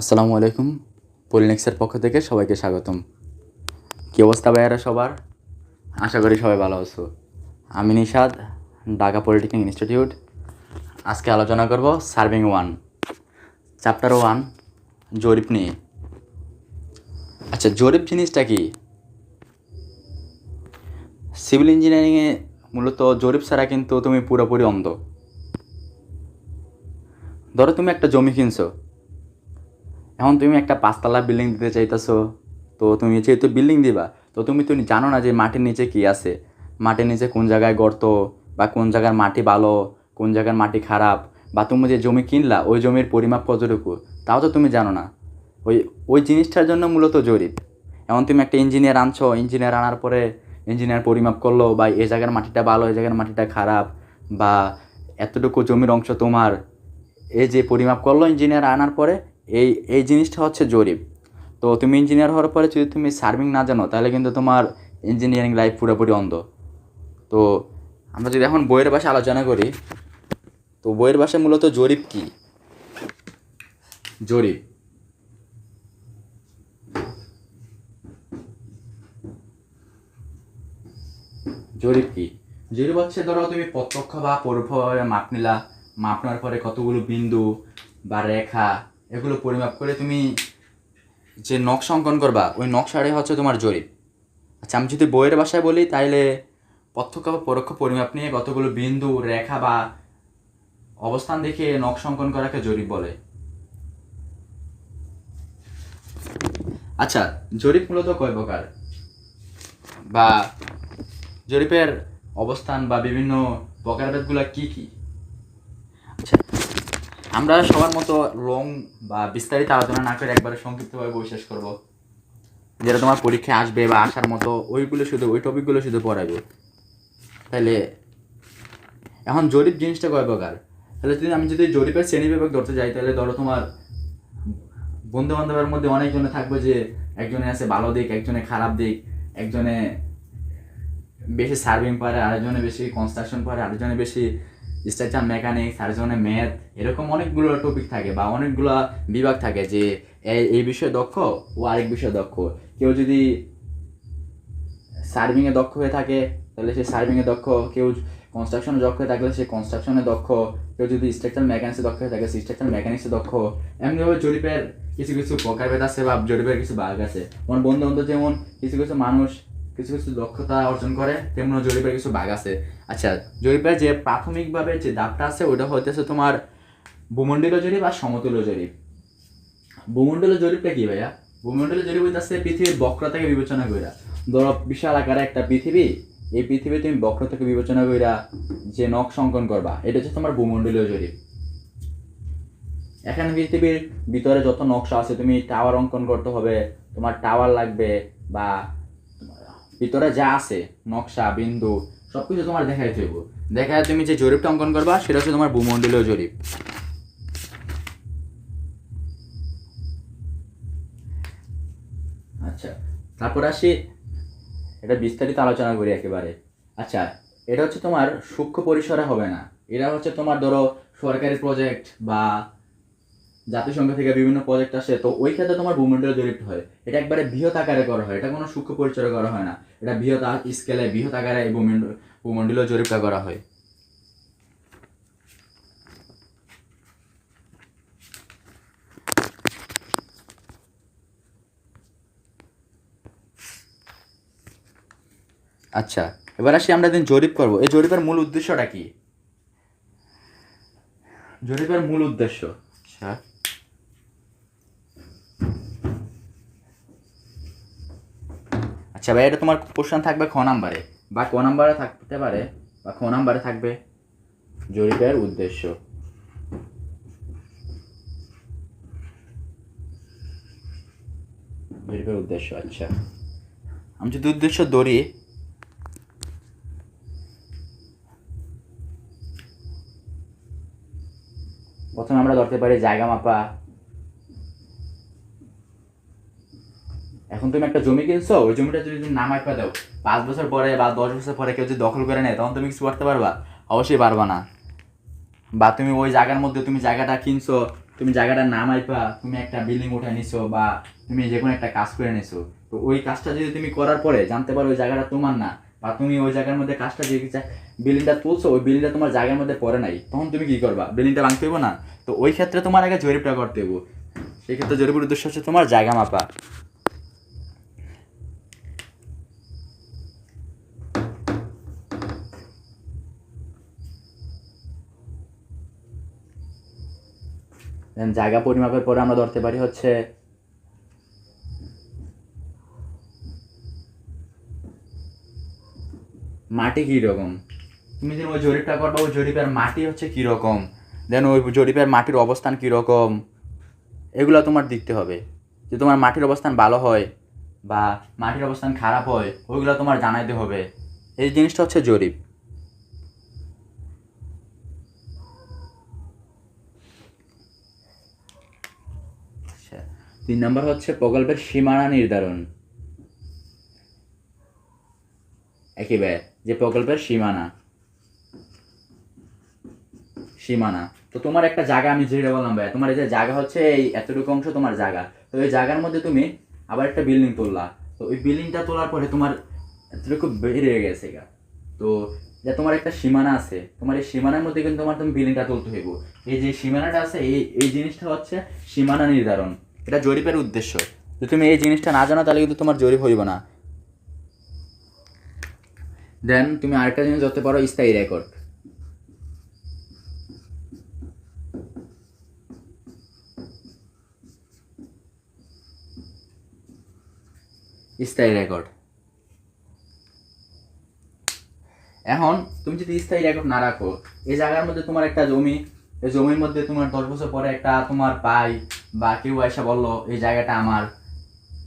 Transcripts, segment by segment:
আসসালামু আলাইকুম, পলিনেক্সের পক্ষ থেকে সবাইকে স্বাগতম। কী অবস্থা ভাইয়ারা সবার? আশা করি সবাই ভালো আছো। আমি নিশাদ, ঢাকা পলিটেকনিক ইনস্টিটিউট। আজকে আলোচনা করব সার্ভিং ওয়ান, চ্যাপ্টার ওয়ান, জরিপ নিয়ে। আচ্ছা জরিপ জিনিসটা কি? সিভিল ইঞ্জিনিয়ারিংয়ে মূলত জরিপ ছাড়া কিন্তু তুমি পুরোপুরি অন্ধ। ধরো তুমি একটা জমি কিনছো এখন তুমি একটা পাঁচতলা বিল্ডিং দিতে চাইতেছো, তো তুমি যেহেতু বিল্ডিং দিবা, তো তুমি তুমি জানো না যে মাটির নিচে কি আছে। মাটির নিচে কোন জায়গায় গর্ত বা কোন জায়গার মাটি ভালো, কোন জায়গার মাটি খারাপ, বা তুমি যে জমি কিনলা, ওই জমির পরিমাপ কতটুকু, তাও তো তুমি জানো না। ওই ওই জিনিসটার জন্য মূলত জরিপ। এখন তুমি একটা ইঞ্জিনিয়ার আনছো ইঞ্জিনিয়ার আনার পরে ইঞ্জিনিয়ার পরিমাপ করল, বা এ জায়গার মাটিটা ভালো এই জায়গার মাটিটা খারাপ, বা এতটুকু জমির অংশ তোমার এই যে পরিমাপ করল ইঞ্জিনিয়ার আনার পরে এই এই জিনিসটা হচ্ছে জরিপ। তো তুমি ইঞ্জিনিয়ার হওয়ার পরে যদি তুমি সার্ভিং না জানো, তাহলে কিন্তু তোমার ইঞ্জিনিয়ারিং লাইফ পুরোপুরি অন্ধ। তো আমরা যদি এখন বইয়ের ভাষায় আলোচনা করি, তো বইয়ের ভাষায় মূলত জরিপ কি? জরিপ। জরিপ কি? জরিপ হচ্ছে ধরো তুমি প্রত্যক্ষ বা পরোক্ষভাবে মাপ নিলা, মাপ নেওয়ার পরে কতগুলো বিন্দু বা রেখা এগুলো পরিমাপ করে তুমি যে নকশা অঙ্কন করবা, ওই নকশাটাই হচ্ছে তোমার জরিপ। আচ্ছা আমি যদি বইয়ের ভাষায় বলি, তাইলে প্রত্যক্ষ বা পরোক্ষ পরিমাপ নিয়ে কতগুলো বিন্দু, রেখা বা অবস্থান দেখে নকশা অঙ্কন করাকে জরিপ বলে। আচ্ছা জরিপ মূলত কয় প্রকার? বা জরিপের অবস্থান বা বিভিন্ন প্রকারভেদগুলো কি কি? আচ্ছা আমরা সবার মতো লং বা বিস্তারিত আলোচনা না করে একবারে সংক্ষিপ্তভাবে বই শেষ করব। যেটা তোমার পরীক্ষায় আসবে বা আসার মতো ওইগুলো শুধু, ওই টপিকগুলো শুধু পড়াবে তাহলে এখন জরিপ জিনিসটা কয় প্রকার? তাহলে যদি আমি যদি জরিপের শ্রেণি বিভাগ ধরতে যাই তাহলে ধরো তোমার বন্ধু বান্ধবের মধ্যে অনেকজনে থাকবে যে একজনে আছে ভালো দিক, একজনে খারাপ দিক, একজনে বেশি সার্ভিং পারে, আরেকজনে বেশি কনস্ট্রাকশন পারে, আরেকজনে বেশি স্ট্রাকচার মেকানিক্স আরেকজনে ম্যাথ এরকম অনেকগুলো টপিক থাকে বা অনেকগুলো বিভাগ থাকে যে এই এই বিষয়ে দক্ষ ও আরেক বিষয়ে দক্ষ। কেউ যদি সার্ভিংয়ে দক্ষ হয়ে থাকে, তাহলে সে সার্ভিংয়ে দক্ষ। কেউ কনস্ট্রাকশনে দক্ষ হয়ে থাকলে সে কনস্ট্রাকশনে দক্ষ। কেউ যদি স্ট্রাকচার মেকানিক্সে দক্ষ হয়ে থাকে, সে স্ট্রাকচার মেকানিক্সে দক্ষ। এমনিভাবে জরিপের কিছু কিছু প্রকারভেদ আছে বা জরিপের কিছু ভাগ আছে। আমার বন্ধু বান্ধব যেমন কিছু কিছু মানুষ কিছু কিছু দক্ষতা অর্জন করে তেমন জরিপের কিছু ভাগ আছে। আচ্ছা জরিপের যে প্রাথমিকভাবে যে দাবটা আছে ওটা হইতেছে তোমার ভূমণ্ডলীয় জরিপ আর সমতুল্য জরিপ। ভূমণ্ডলীয় জরিপটা কি ভাইয়া? ভূমণ্ডলীয় জরিপ হইতেছে পৃথিবীর বক্রতাকে বিবেচনা কইরা। ধরো, বিশাল আকারে একটা পৃথিবী, এই পৃথিবী তুমি বক্রতাকে বিবেচনা কইরা যে নকশা অঙ্কন করবা, এটা হচ্ছে তোমার ভূমণ্ডলীয় জরিপ। এখানে পৃথিবীর ভিতরে যত নকশা আছে, তুমি টাওয়ার অঙ্কন করতে হবে, তোমার টাওয়ার লাগবে বা ভিতরে যা আছে, নকশা, বিন্দু সব কিছু তোমার দেখাই হইব দেখায় তুমি যে জরিপটা অঙ্কন করবা, সেটা হচ্ছে তোমার ভূমণ্ডলীয় জরিপ। আচ্ছা তারপর আসি, এটা বিস্তারিত আলোচনা করি একেবারে। আচ্ছা এটা হচ্ছে তোমার সূক্ষ্ম পরিসরে হবে না। এটা হচ্ছে তোমার ধরো সরকারি প্রজেক্ট বা জাতিসংঘ থেকে বিভিন্ন প্রজেক্ট আসে, তো ওই ক্ষেত্রে তোমার ভূমণ্ডলীয় জরিপ হয়। এটা একবারে বৃহৎ আকারে করা হয়, এটা কোনো সূক্ষ্ম পরিচয় করা হয় না। এটা বৃহৎ স্কেলে বৃহৎ আকারে এই ভূমণ্ড- ভূমণ্ডলীয় জরিপটা করা হয়। আচ্ছা এবার আসি আমরা দিন জরিপ করব, এই জরিপের মূল উদ্দেশ্যটা কি? জরিপের মূল উদ্দেশ্য আচ্ছা। আচ্ছা ভাই, এটা তোমার কোশ্চেন থাকবে খ নাম্বারে বা ক নাম্বারে থাকতে পারে, বা খ নাম্বারে থাকবে। জরিপের উদ্দেশ্য। জরিপের উদ্দেশ্য আচ্ছা। আমি যদি উদ্দেশ্য ধরি, প্রথমে আমরা ধরতে পারি জায়গা মাপা এখন তুমি একটা জমি কিনছো, ওই জমিটা যদি তুমি না মাপা দাও পাঁচ বছর পরে বা দশ বছর পরে কেউ যদি দখল করে নেয়, তখন তুমি কিছু করতে পারবা? অবশ্যই পারবা না। বা তুমি ওই জায়গার মধ্যে তুমি জায়গাটা কিনছো, তুমি জায়গাটা না মাইপা তুমি একটা বিল্ডিং উঠে নিছো বা তুমি যে কোনো একটা কাজ করে নিছো। তো ওই কাজটা যদি তুমি করার পরে জানতে পারো ওই জায়গাটা তোমার না, বা তুমি ওই জায়গার মধ্যে কাজটা যে বিল্ডিংটা তুলছো, ওই বিল্ডিংটা তোমার জায়গার মধ্যে পড়ে নাই, তখন তুমি কি করবা? বিল্ডিংটা ভাঙতে হইব না? তো ওই ক্ষেত্রে তোমার আগে জরিপটা করতে হইব। সেক্ষেত্রে জরিপের উদ্দেশ্য হচ্ছে তোমার জায়গা মাপা। Then জায়গা পরিমাপের পরে আমরা ধরতে পারি হচ্ছে মাটি কী রকম তুমি যদি ওই জরিপটা করবা, ওই জরিপের মাটি হচ্ছে কী রকম দেন ওই জরিপের মাটির অবস্থান কী রকম এগুলো তোমার দেখতে হবে। যে তোমার মাটির অবস্থান ভালো হয় বা মাটির অবস্থান খারাপ হয়, ওইগুলো তোমার জানাইতে হবে। এই জিনিসটা হচ্ছে জরিপ। তিন নম্বর হচ্ছে প্রকল্পের সীমানা নির্ধারণ। একেবারে, যে প্রকল্পের সীমানা। সীমানা। তো তোমার একটা জায়গা, আমি যেটা বললাম ভাই তোমার এই যে জায়গা হচ্ছে এই এতটুকু অংশ তোমার জায়গা। তো এই জায়গার মধ্যে তুমি আবার একটা বিল্ডিং তুললা। তো ওই বিল্ডিংটা তোলার পরে তোমার এতটুকু বেড়ে গেছে গা। তো যে তোমার একটা সীমানা আছে, তোমার এই সীমানার মধ্যে কিন্তু তোমার তুমি বিল্ডিংটা তুলতে হইব। এই যে সীমানাটা আছে, এই এই জিনিসটা হচ্ছে সীমানা নির্ধারণ। এটা জরিপের উদ্দেশ্য। যদি তুমি এই জিনিসটা না জানো, তাহলে কিন্তু তোমার জরিপ হইব না। দেন তুমি আরেকটা জিনিস ধরতে পারো, স্থায়ী রেকর্ড স্থায়ী রেকর্ড এখন তুমি যদি স্থায়ী রেকর্ড না রাখো, এই জায়গার মধ্যে তোমার একটা জমি এই জমির মধ্যে তোমার দশ বছর পরে একটা তোমার পাই বা কেউ এসে বলল, এই জায়গাটা আমার।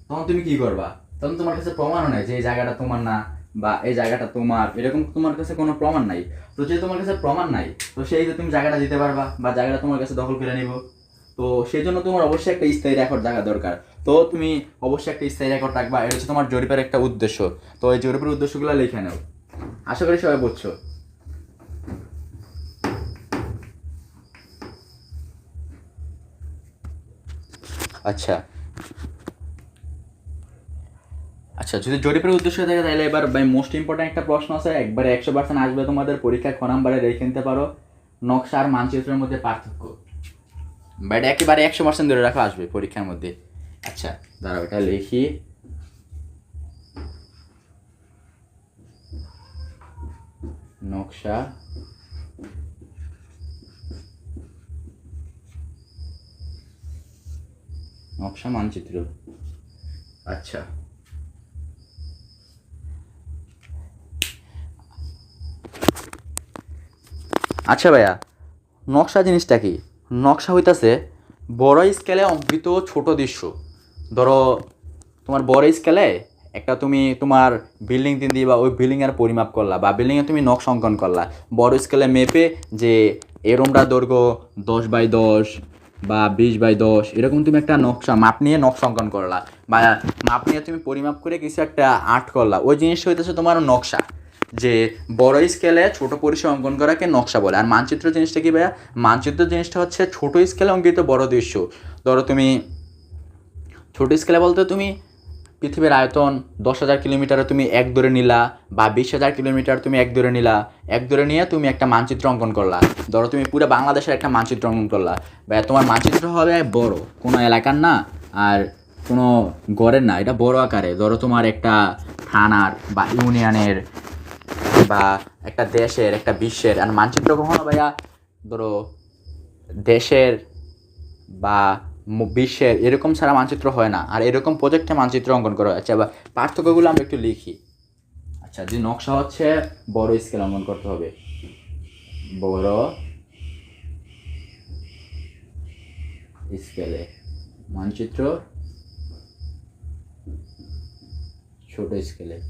তখন তুমি কি করবা? তখন তোমার কাছে প্রমাণও নাই যে এই জায়গাটা তোমার না বা এই জায়গাটা তোমার। এরকম তোমার কাছে কোনো প্রমাণ নাই। তো যে তোমার কাছে প্রমাণ নাই, তো সেই যে তুমি জায়গাটা দিতে পারবা বা জায়গাটা তোমার কাছে দখল করে নিব। তো সেই জন্য তোমার অবশ্যই একটা স্থায়ী রেকর্ড থাকা দরকার। তো তুমি অবশ্যই একটা স্থায়ী রেকর্ড রাখবা। এটা হচ্ছে তোমার জরিপের একটা উদ্দেশ্য। তো এই জরিপের উদ্দেশ্যগুলো লিখে নাও। আশা করি সবাই বুঝছ। আচ্ছা। আচ্ছা যদি জরিপের উদ্দেশ্য থাকে তাহলে এবার ভাই মোস্ট ইম্পর্ট্যান্ট একটা প্রশ্ন আছে, একবারে একশো পার্সেন্ট আসবে তোমাদের পরীক্ষায় ক নাম্বারে রেখে নিতে পারো। নকশা আর মানচিত্রের মধ্যে পার্থক্য। বা এটা একেবারে একশো পার্সেন্ট ধরে রাখা আসবে পরীক্ষার মধ্যে। আচ্ছা দাঁড়াও, এটা লিখি। নকশা নকশা মানচিত্র। আচ্ছা। আচ্ছা ভাইয়া নকশা জিনিসটা কি? নকশা হইতাছে বড় স্কেলে অঙ্কিত ছোট দৃশ্য। ধরো তোমার বড় স্কেলে একটা তুমি তোমার বিল্ডিং তিন দিবা ওই বিল্ডিংয়ের পরিমাপ করলা বা বিল্ডিংয়ে তুমি নকশা অঙ্কন করলা। বড় স্কেলে মেপে যে এরমটা দৈর্ঘ্য দশ বাই দশ বা বিশ বাই দশ, এরকম তুমি একটা নকশা, মাপ নিয়ে নকশা অঙ্কন করলা। বা মাপ নিয়ে তুমি পরিমাপ করে কিছু একটা আর্ট করলা। ওই জিনিসটা হইতেছে তোমার নকশা। যে বড় স্কেলে ছোট পরিসর অঙ্কন করাকে নকশা বলে। আর মানচিত্র জিনিসটা কি ভাইয়া? মানচিত্র জিনিসটা হচ্ছে ছোট স্কেলে অঙ্কিত বড় দৃশ্য। ধরো তুমি ছোট স্কেলে বলতে তুমি পৃথিবীর আয়তন দশ হাজার কিলোমিটারে তুমি এক ধরে নিলা বা বিশ হাজার কিলোমিটার তুমি এক ধরে নিলা, এক ধরে নিয়ে তুমি একটা মানচিত্র অঙ্কন করলা। ধরো তুমি পুরো বাংলাদেশের একটা মানচিত্র অঙ্কন করলা। বা তোমার মানচিত্র হবে বড়, কোনো এলাকার না আর কোনো গড়ের না, এটা বড় আকারে। ধরো তোমার একটা থানার বা ইউনিয়নের বা একটা দেশের, একটা বিশ্বের, আর মানচিত্র কখনো ভাইয়া, ধরো দেশের বা বিশ্বের এরকম ছাড়া মানচিত্র হয় না। আর এরকম প্রজেক্টে মানচিত্র অঙ্কন করা হচ্ছে বা পার্থক্যগুলো আমরা একটু লিখি। আচ্ছা যে নকশা হচ্ছে, বড় স্কেল অঙ্কন করতে হবে। বড় স্কেলে মানচিত্র, ছোট স্কেলে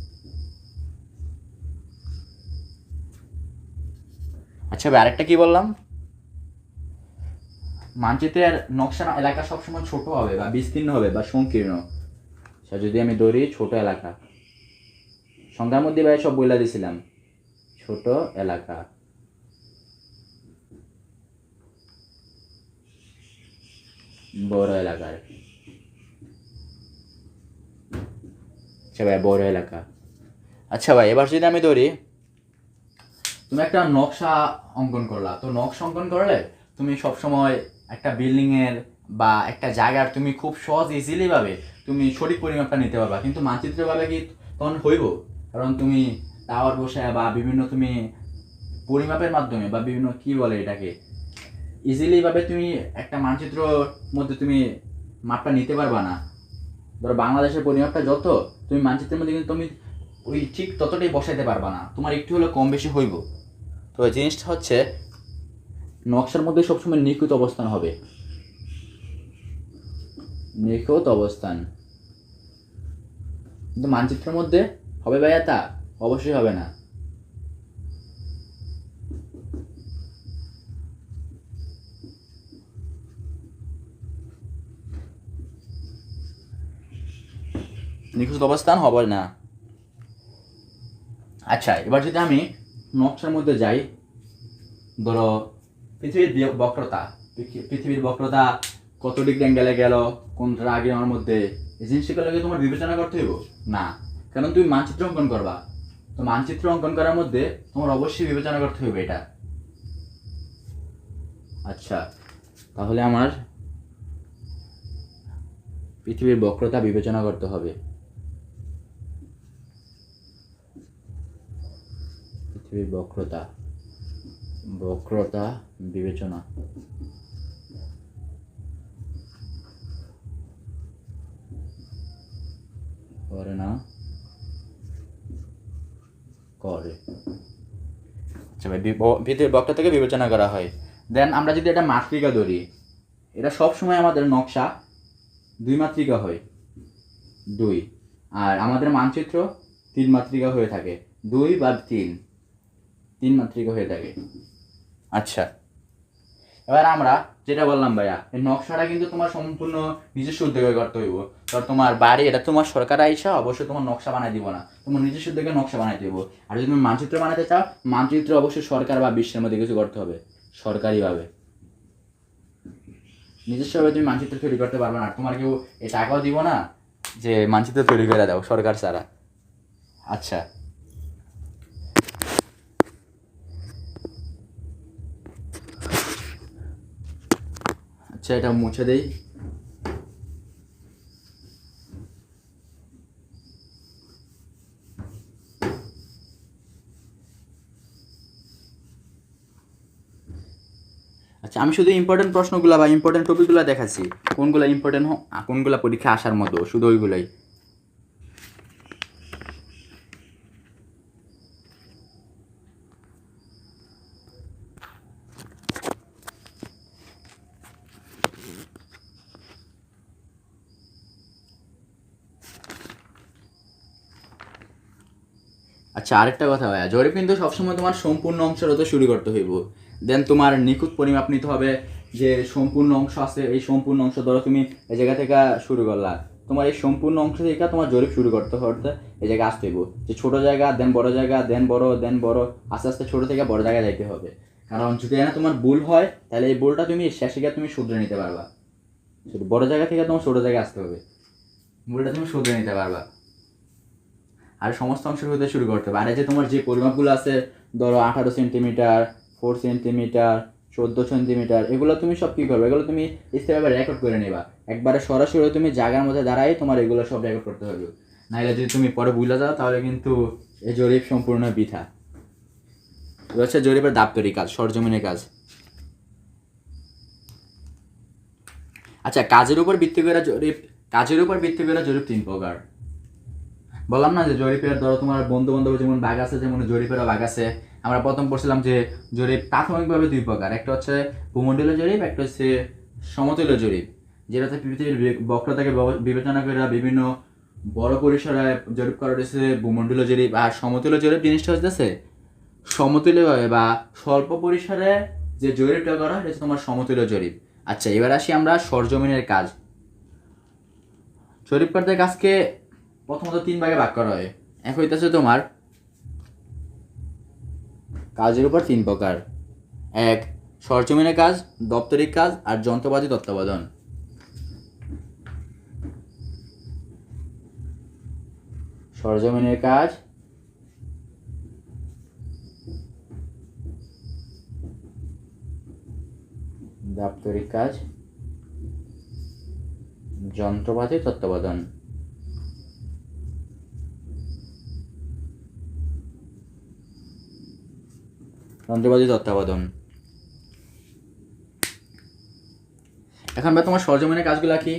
আচ্ছা আরেকটা কি বললাম? মানচিত্রের নকশা এলাকা সবসময় ছোট হবে বা বিস্তীর্ণ হবে বা সংকীর্ণ। আচ্ছা যদি আমি ধরি, ছোট এলাকা। সংখ্যার মধ্যে ভাই সব বইলা দিছিলাম। ছোট এলাকা। বড় এলাকার। আচ্ছা ভাই, বড় এলাকা। আচ্ছা ভাই, এবার যদি আমি ধরি, তুমি একটা নকশা অঙ্কন করলা। তো নকশা অঙ্কন করলে তুমি সবসময় একটা বিল্ডিংয়ের বা একটা জায়গার তুমি খুব সহজ ইজিলিভাবে তুমি সঠিক পরিমাপটা নিতে পারবা। কিন্তু মানচিত্রভাবে কি তখন হইব? কারণ তুমি টাওয়ার বসে বা বিভিন্ন তুমি পরিমাপের মাধ্যমে বা বিভিন্ন কি বলে এটাকে ইজিলিভাবে তুমি একটা মানচিত্রর মধ্যে তুমি মাপটা নিতে পারবা না। ধরো বাংলাদেশের পরিমাপটা যত, তুমি মানচিত্রের মধ্যে কিন্তু তুমি ওই ঠিক ততটাই বসাইতে পারবা না। তোমার একটু হলে কম বেশি হইব। তো জিনিসটা হচ্ছে নকশার মধ্যে সবসময় নিখুঁত অবস্থান হবে। নিখুঁত অবস্থান। কিন্তু মানচিত্রের মধ্যে হবে ভাইয়া তা? অবশ্যই হবে না। নিখুঁত অবস্থান হবে না। আচ্ছা এবার যদি আমি নকশার মধ্যে যাই, ধরো পৃথিবীর বক্রতা। পৃথিবীর বক্রতা কত ডিগ্রি অ্যাঙ্গেলে গেল? কোনটা আগে আমার মধ্যে? এই জিনিসগুলোকে তোমার বিবেচনা করতে হইব? না। কারণ তুমি মানচিত্র অঙ্কন করবা। তো মানচিত্র অঙ্কন করার মধ্যে তোমার অবশ্যই বিবেচনা করতে হবে এটা। আচ্ছা তাহলে আমার পৃথিবীর বক্রতা বিবেচনা করতে হবে। পৃথিবীর বক্রতা। বক্রতা বিবেচনা। করে না করে। আচ্ছা ভাই বক্রতা থেকে বিবেচনা করা হয়। দেন আমরা যদি এটা মাতৃকা ধরি, এটা সব সময় আমাদের নকশা দুই মাতৃকা হয়, দুই। আর আমাদের মানচিত্র তিন মাতৃকা হয়ে থাকে, দুই বা তিন। তিন মাতৃকা হয়ে থাকে। আচ্ছা। এবার আমরা যেটা বললাম ভাইয়া, এই নকশাটা কিন্তু তোমার সম্পূর্ণ নিজস্ব উদ্যোগে করতে হইব। ধর তোমার বাড়ি, এটা তোমার সরকার আইসা অবশ্যই তোমার নকশা বানাই দিব না। তোমার নিজস্ব উদ্যোগে নকশা বানাই দিব। আর যদি তুমি মানচিত্র বানাতে চাও, মানচিত্র অবশ্যই সরকার বা বিশ্বের মধ্যে কিছু করতে হবে। সরকারিভাবে। নিজস্বভাবে তুমি মানচিত্র তৈরি করতে পারবে না। তোমার কেউ এই টাকাও দিব না যে মানচিত্র তৈরি করে দাও সরকার ছাড়া। আচ্ছা। এটা মুছে দেই। আচ্ছা আমি শুধু ইম্পর্টেন্ট প্রশ্নগুলো বা ইম্পর্টেন্ট টপিকগুলো দেখাচ্ছি। কোনগুলো ইম্পর্টেন্ট কোনগুলো পরীক্ষা আসার মতো, শুধু ওইগুলোই। আচ্ছা আরেকটা কথা ভাইয়া। জরিপ কিন্তু সবসময় তোমার সম্পূর্ণ অংশের হতে শুরু করতে হইব। দেন তোমার নিখুঁত পরিমাপ নিতে হবে যে সম্পূর্ণ অংশ আছে, এই সম্পূর্ণ অংশ ধরো তুমি এই জায়গা থেকে শুরু করলা। তোমার এই সম্পূর্ণ অংশ থেকে তোমার জরিপ শুরু করতে করতে এই জায়গায় আসতে হইব। যে ছোট জায়গা দেন বড় জায়গা দেন বড় দেন বড়, আস্তে আস্তে ছোট থেকে বড় জায়গায় যাইতে হবে। কারণ যদি না তোমার ভুল হয়, তাহলে এই ভুলটা তুমি শেষে গিয়ে তুমি শুধরে নিতে পারবা। বড় জায়গা থেকে তোমার ছোট জায়গায় আসতে হবে, ভুলটা তুমি শুধরে নিতে পারবা। আর সমস্ত অংশ হতে শুরু করতে হবে। আর যে তোমার যে পরিমাপগুলো আছে, ধরো আঠারো সেন্টিমিটার ফোর সেন্টিমিটার, চোদ্দ সেন্টিমিটার, এগুলো তুমি সব কী করবে? এগুলো তুমি স্থিরভাবে রেকর্ড করে নেবা। একবারে সরাসরি তুমি জায়গার মধ্যে দাঁড়াই তোমার এগুলো সব রেকর্ড করতে হবে। নাহলে যদি তুমি পরে ভুলে যাও, তাহলে কিন্তু এই জরিপ সম্পূর্ণ বৃথা। হচ্ছে জরিপের দাপ্তরিক কাজ সরজমিনের কাজ। আচ্ছা কাজের উপর ভিত্তি করে জরিপ, কাজের উপর ভিত্তি করে জরিপ তিন প্রকার। বললাম না যে জরিপের, ধরো তোমার বন্ধু বান্ধব যেমন বাঘ আছে, যেমন জরিপেরও বাঘ আছে। আমরা প্রথম পড়ছিলাম যে জরিপ প্রাথমিকভাবে দুই প্রকার। একটা হচ্ছে ভূমণ্ডলীয় জরিপ, একটা হচ্ছে সমতুল্য জরিপ, যেটাতে পৃথিবীর বক্রতাকে বিবেচনা করে বিভিন্ন বড় পরিসরে জরিপ করা হয়েছে, ভূমণ্ডলীয় জরিপ আর সমতুল্য জরিপ জিনিসটা হচ্ছে সমতুল্যভাবে বা স্বল্প পরিসরে যে জরিপটা করা হয় তোমার সমতুল্য জরিপ। আচ্ছা এবার আসি আমরা সরজমিনের কাজ। জরিপ করতে কাজকে প্রথমত তিন ভাগে ভাগ করা হয়। এক হইতেছে তোমার কাজের উপর তিন প্রকার। এক সরজমিনের কাজ, দপ্তরিক কাজ আর যন্ত্রপাতি তত্ত্বাবধান। সরজমিনের কাজ, দাপ্তরিক কাজ, যন্ত্রপাতি তত্ত্বাবধান। যন্ত্রপাতি তত্ত্বাবধান। এখন বা তোমার সরজমিনের কাজগুলো কি?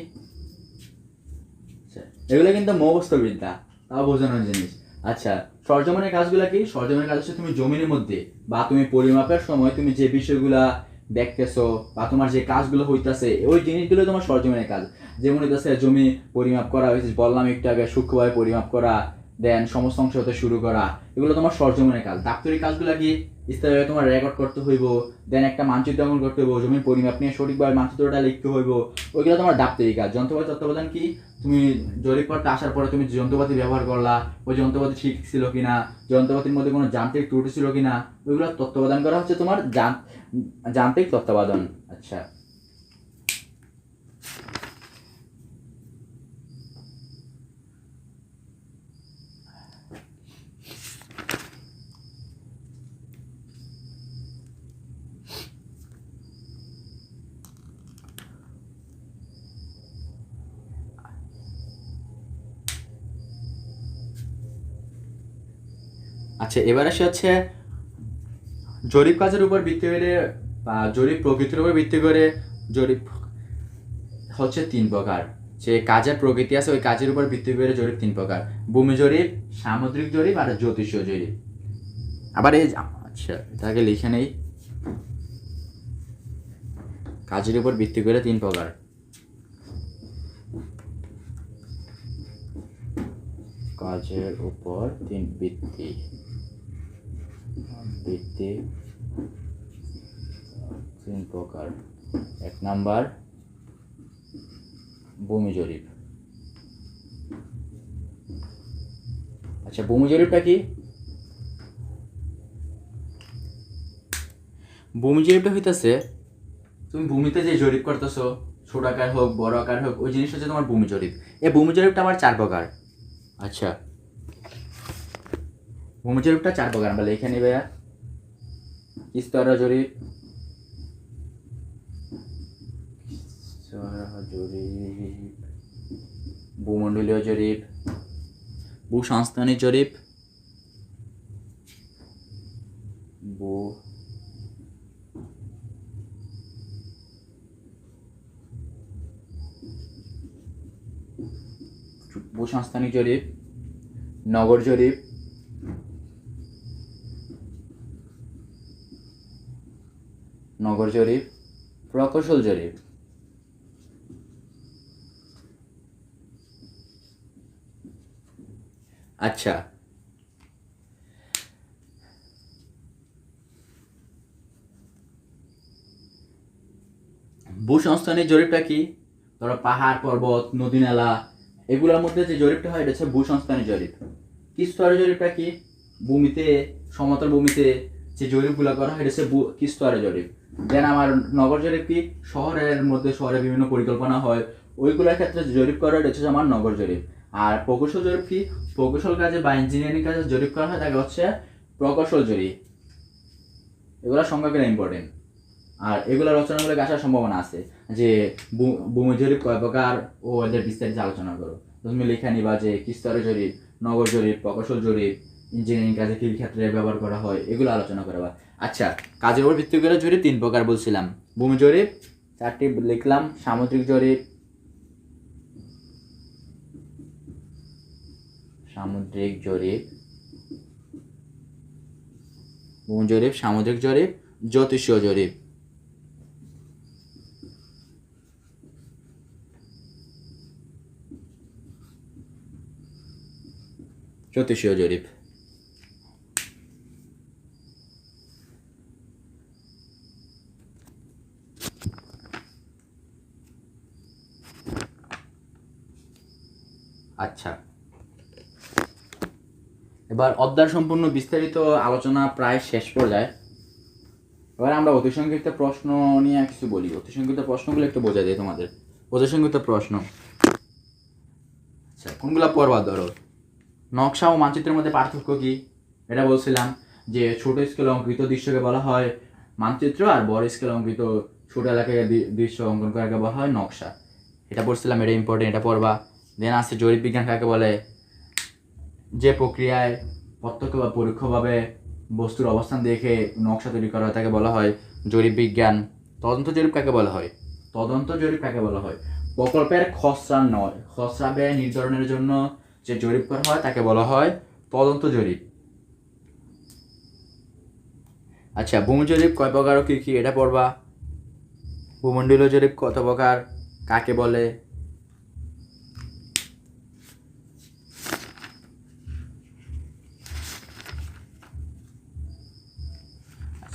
এগুলো কিন্তু মুখস্থ বিদ্যা তাও বোঝানোর জিনিস। আচ্ছা সরজমিনের কাজগুলো কি? সরজমিনের কাজ হচ্ছে তুমি জমিনের মধ্যে বা তুমি পরিমাপের সময় তুমি যে বিষয়গুলা দেখতেছো বা তোমার যে কাজগুলো হইতাছে, ওই জিনিসগুলো তোমার সরজমিনের কাজ। যেমন হইতাছে জমি পরিমাপ করা হয়েছে বললাম একটু আগে, সূক্ষ্মভাবে পরিমাপ করা, দেন সমস্ত অংশ হতে শুরু করা, এগুলো তোমার সরজমিনের কাজ। দাপ্তরিক কাজগুলো কি? স্থায়ীভাবে তোমার রেকর্ড করতে হইব দেন একটা মানচিত্র অঙ্কন করতে হইব জমির পরিমাপ নিয়ে সঠিকভাবে মানচিত্রটা লিখতে হইব, ওইগুলো তোমার দাপ্তরিক কাজ যন্ত্রপাতি তত্ত্বাবধান কি? তুমি জরিপ করতে আসার পরে তুমি যন্ত্রপাতি ব্যবহার করলা, ওই যন্ত্রপাতি ঠিক ছিল কিনা, যন্ত্রপাতির মধ্যে কোনো যান্ত্রিক ত্রুটি ছিল কিনা, ওইগুলো তত্ত্বাবধান করা হচ্ছে তোমার যান- যান্ত্রিক তত্ত্বাবধান। আচ্ছা। আচ্ছা এবার আসে হচ্ছে জরিপ কাজের উপর ভিত্তি করে, বা জরিপ প্রকৃতির উপর ভিত্তি করে জরিপ হচ্ছে তিন প্রকার। যে কাজের প্রকৃতি আছে, ওই কাজের উপর ভিত্তি করে জরিপ তিন প্রকার। ভূমি জরিপ, সামুদ্রিক জরিপ আর জ্যোতিষীয় জরিপ। আবার এই আচ্ছা তাকে লিখে নেই। কাজের উপর ভিত্তি করে তিন প্রকার। কাজের উপর তিন ভিত্তি। ভিত্তি তিন প্রকার। এক নাম্বার ভূমি জরিপ। আচ্ছা ভূমি জরিপটা কি? ভূমি জরিপটা হইতেছে তুমি ভূমিতে যে জরিপ করতেছো ছোট আকার হোক বড় আকার হোক ওই জিনিসটা হচ্ছে তোমার ভূমি জরিপ। এই ভূমি জরিপটা আমার চার প্রকার। আচ্ছা। ভূমি জরিপটা চার প্রকার, আমরা লিখে নিবে স্তরা জরিপ জরিপ ভূমণ্ডলীয় জরিপ ভূসংস্থানিক জরিপ ভূ ভূসংস্থানিক জরিপ নগর জরিপ নগর জরিপ, প্রকৌশল জরিপ। আচ্ছা। ভূসংস্থানিক জরিপটা কি? ধরো পাহাড়, পর্বত, নদী, নালা, এগুলোর মধ্যে যে জরিপটা হয়, এটা হচ্ছে ভূসংস্থানিক জরিপ। কি স্তরের জরিপটা কি? ভূমিতে, সমতল ভূমিতে যে জরিপগুলো করা হয়, এটা হচ্ছে কি স্তরের জরিপ? দেন আমার নগর জরিপ কি শহরের মধ্যে শহরে বিভিন্ন পরিকল্পনা হয়। ওইগুলোর ক্ষেত্রে জরিপ করা হয় হচ্ছে আমার নগর জরিপ। আর প্রকৌশল জরিপ কি? প্রকৌশল কাজে বা ইঞ্জিনিয়ারিং কাজে জরিপ করা হয়, তাকে হচ্ছে প্রকৌশল জরিপ। এগুলো সংখ্যাগুলো ইম্পর্টেন্ট আর এগুলো রচনাগুলো আসার সম্ভাবনা আছে যে ভূমি জরিপ কয় প্রকার ও এদের বিস্তারিত আলোচনা করো। তুমি লেখা নিবা যে কি স্তরের জরিপ, নগর জরিপ, প্রকৌশল জরিপ ইঞ্জিনিয়ারিং কাজে কি ক্ষেত্রে ব্যবহার করা হয়, এগুলো আলোচনা করবা। আচ্ছা কাজের উপর ভিত্তি করে জরিপ তিন প্রকার বলছিলাম। ভূমি জরিপ, চারটি লিখলাম, সামুদ্রিক জরিপ সামুদ্রিক জরিপ, ভূমি জরিপ, সামুদ্রিক জরিপ, জ্যোতিষীয় জরিপ। জ্যোতিষীয় জরিপ। আচ্ছা। এবার অধ্যায় সম্পূর্ণ বিস্তারিত আলোচনা প্রায় শেষ পর্যায়ে। এবার আমরা অতি সংক্ষিপ্ত প্রশ্ন নিয়ে কিছু বলি। অতি সংক্ষিপ্ত প্রশ্নগুলো একটু বোঝা যায় তোমাদের। অতি সংক্ষিপ্ত প্রশ্ন। আচ্ছা কোনগুলা পড়বা ধরো? নকশা ও মানচিত্রের মধ্যে পার্থক্য কি? এটা বলছিলাম যে ছোট স্কেল অঙ্কিত দৃশ্যকে বলা হয় মানচিত্র আর বড় স্কেল অঙ্কিত ছোট এলাকায় দৃশ্য অঙ্কন করাকে বলা হয় নকশা। এটা পড়ছিলাম, এটা ইম্পর্টেন্ট এটা পড়বা। দেন আছে জরিপ বিজ্ঞান কাকে বলে? যে প্রক্রিয়ায় প্রত্যক্ষ বা পরোক্ষভাবে বস্তুর অবস্থান দেখে নকশা তৈরি করা হয়, তাকে বলা হয় জরিপ বিজ্ঞান। তদন্ত জরিপ কাকে বলা হয়? তদন্ত জরিপ কাকে বলা হয়? প্রকল্পের খসড়া নয়। খসড়া ব্যয় নির্ধারণের জন্য যে জরিপ করা হয়, তাকে বলা হয় তদন্ত জরিপ। আচ্ছা ভূমি জরিপ কয় প্রকার কী কি? এটা পড়বা। ভূমণ্ডলীয় জরিপ কত প্রকার? কাকে বলে?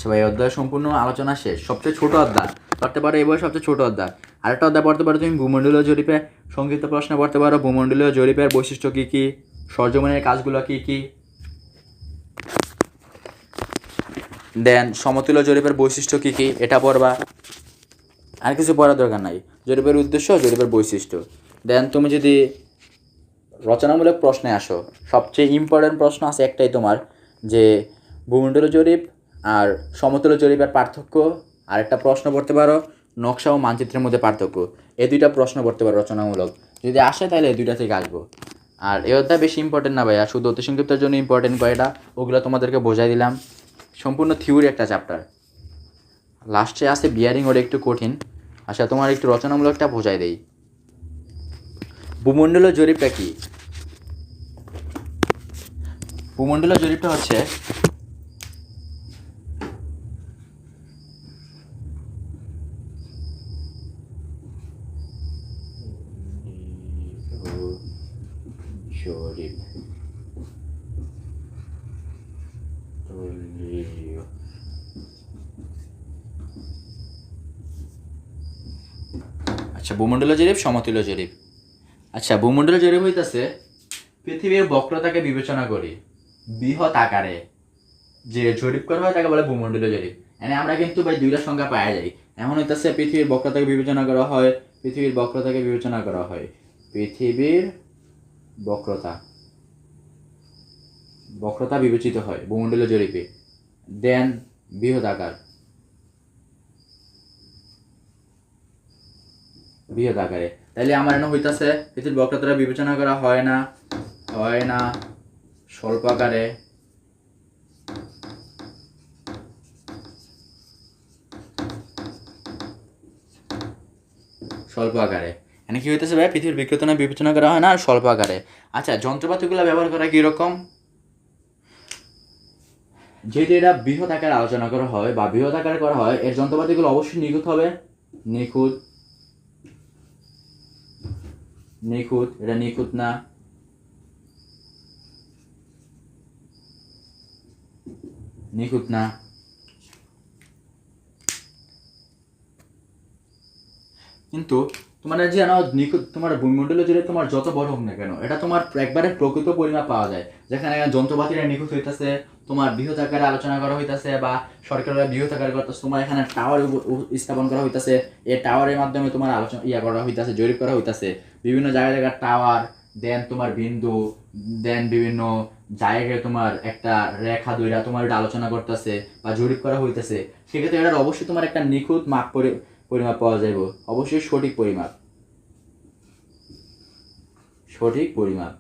আচ্ছা ভাই অধ্যায় সম্পূর্ণ আলোচনা শেষ। সবচেয়ে ছোট অধ্যায়। পড়তে পারো, এই বই সবচেয়ে ছোট অধ্যায়। আরেকটা অধ্যায় পড়তে পারো, তুমি ভূমণ্ডলীয় জরিপে সংক্ষিপ্ত প্রশ্ন পড়তে পারো। ভূমণ্ডলীয় জরিপের বৈশিষ্ট্য কী কী? সরজমিনের কাজগুলো কী কী? দেন সমতুল্য জরিপের বৈশিষ্ট্য কী কী? এটা পড়বা। আর কিছু পড়ার দরকার নাই। জরিপের উদ্দেশ্য, জরিপের বৈশিষ্ট্য। দেন তুমি যদি রচনামূলক প্রশ্নে আসো, সবচেয়ে ইম্পর্ট্যান্ট প্রশ্ন আছে একটাই তোমার, যে ভূমণ্ডল জরিপ আর সমতল জরিপের পার্থক্য আর একটা প্রশ্ন পড়তে পারো, নকশা ও মানচিত্রের মধ্যে পার্থক্য। এই দুইটা প্রশ্ন পড়তে পারো, রচনামূলক। যদি আসে তাহলে দুইটা থেকে আসব। আর এই অধ্যায় বেশি ইম্পর্টেন্ট না ভাইয়া, শুধু অতি সংক্ষিপ্তের জন্য ইম্পর্টেন্ট কয়টা ওগুলো তোমাদেরকে বোঝাই দিলাম। সম্পূর্ণ থিওরি একটা চ্যাপ্টার লাস্টে আসে বিয়ারিং ওটা একটু কঠিন। আচ্ছা তোমার একটু রচনামূলকটা বোঝাই দেই। ভূমণ্ডলীয় জরিপটা কি? ভূমণ্ডলীয় জরিপটা হচ্ছে জরিপ দলীয় ভূমণ্ডলীয় জরিপ, সমতুল্য জরিপ। আচ্ছা ভূমণ্ডলীয় জরিপ হইতেছে পৃথিবীর বক্রতাকে বিবেচনা করি, বৃহৎ আকারে। যে জরিপ করা হয় তাকে বলে ভূমণ্ডলীয় জরিপ। এনে আমরা কিন্তু ভাই দুইটা সংখ্যা পাওয়া যাই। এমন হইতেছে পৃথিবীর বক্রতাকে বিবেচনা করা হয়, পৃথিবীর বক্রতাকে বিবেচনা করা হয়। পৃথিবীর বক্রতা। বক্রতা বিবেচিত হয় ভূমণ্ডলীয় জরিপে। দেন বৃহৎ বৃহৎ আকারে তাইলে আমার এনে হইতাছে, পৃথিবীর বক্রতাটা বিবেচনা করা হয় না হয় না স্বল্প আকারে স্বল্প আকারে এখানে কি হইতেছে ভাই, পৃথিবীর বিক্রেতনা বিবেচনা করা হয় না আর স্বল্প আকারে আচ্ছা যন্ত্রপাতিগুলো ব্যবহার করা কীরকম? যেহেতু এটা বৃহৎ আকারে আলোচনা করা হয় বা বৃহৎ আকারে করা হয়, এর যন্ত্রপাতিগুলো অবশ্যই নিখুঁত হবে। নিখুঁত। নিখুঁত এটা নিখুঁত না নিখুঁত না কিন্তু তোমার যে জানো নিখুঁত তোমার ভূমণ্ডল জুড়ে তোমার যত বড় হোক না কেন, এটা তোমার একবারে প্রকৃত পরিমাপ পাওয়া যায়। যেখানে যন্ত্রপাতিরা নিখুঁত হইতেছে, তোমার বৃহৎ আকারে আলোচনা করা হইতেছে বা সরকারের বৃহৎ আকারে করতেছে তোমার এখানে টাওয়ার স্থাপন করা হইতেছে এই টাওয়ারের মাধ্যমে তোমার আলোচনা ইয়া করা হইতেছে, জরিপ করা হইতেছে। বিভিন্ন জায়গায় জায়গায় টাওয়ার দেন তোমার বিন্দু দেন বিভিন্ন জায়গায় তোমার একটা রেখা দইরা তোমার এটা আলোচনা করতেছে বা জরিপ করা হইতেছে। সেক্ষেত্রে এটার অবশ্যই তোমার একটা নিখুঁত মাপ পরি পরিমাপ পাওয়া যাইব। অবশ্যই সঠিক পরিমাপ। সঠিক পরিমাপ।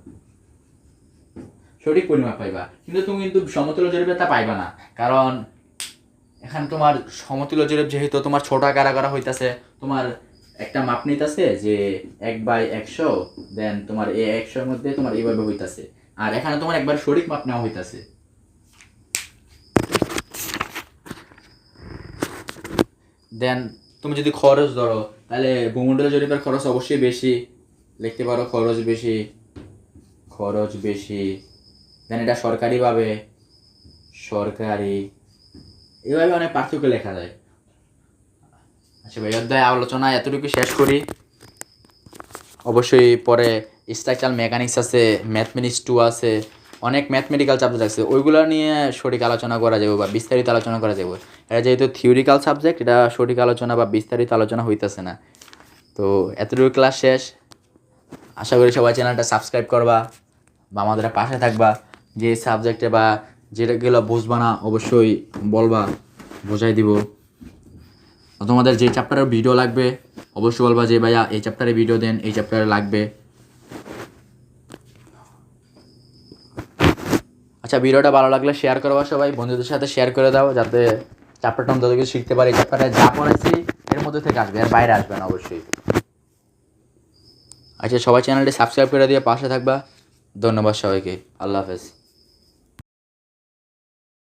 সঠিক পরিমাপ পাইবা। কিন্তু তুমি কিন্তু সমতুল্য জরিপে তা পাইবা না। কারণ এখানে তোমার সমতুল্য জরিপ যেহেতু তোমার ছোট আকারে করা হইতাছে, তোমার একটা মাপ নিতেছে যে এক বাই একশো দেন তোমার এই একশোর মধ্যে তোমার এইভাবে হইতাছে। আর এখানে তোমার একবার সঠিক মাপ নেওয়া হইতাছে। দেন তুমি যদি খরচ ধরো, তাহলে ভূমণ্ডল জরিপের খরচ অবশ্যই বেশি। লিখতে পারো খরচ বেশি খরচ বেশি। দেন এটা সরকারিভাবে, সরকারি, এভাবে অনেক পার্থক্য লেখা যায়। আচ্ছা ভাই, অধ্যায় আলোচনা এতটুকু শেষ করি। অবশ্যই পরে স্ট্রাকচার মেকানিক্স আছে ম্যাথমেটিক্স টু আছে, অনেক ম্যাথমেটিক্যাল সাবজেক্ট আছে। ওইগুলো নিয়ে সঠিক আলোচনা করা যাবে বা বিস্তারিত আলোচনা করা যাবে। এটা যেহেতু থিওরিক্যাল সাবজেক্ট এটা সঠিক আলোচনা বা বিস্তারিত আলোচনা হইতেছে না। তো এতটুকু ক্লাস শেষ। আশা করি সবাই চ্যানেলটা সাবস্ক্রাইব করবা, বা আমাদের পাশে থাকবা, যে সাবজেক্টে বা যেটাগুলো বুঝবা না, অবশ্যই বলবা, বোঝাই দিব। তোমাদের যে চ্যাপ্টারের ভিডিও লাগবে, অবশ্যই বলবা যে, ভাইয়া, এই চ্যাপ্টারে ভিডিও দেন, এই চ্যাপ্টারে লাগবে। আচ্ছা ভিডিওটা ভালো লাগলে শেয়ার করবা সবাই, বন্ধুদের সাথে শেয়ার করে দাও, যাতে চ্যাপ্টারটা অন্তত কিছু শিখতে পারি। চ্যাপ্টারে যা পড়াইছি এর মধ্যে থেকে আসবে আর বাইরে আসবে না, অবশ্যই। আচ্ছা সবাই চ্যানেলটি সাবস্ক্রাইব করে দিয়ে পাশে থাকবা। ধন্যবাদ সবাইকে। আল্লাহ হাফেজ।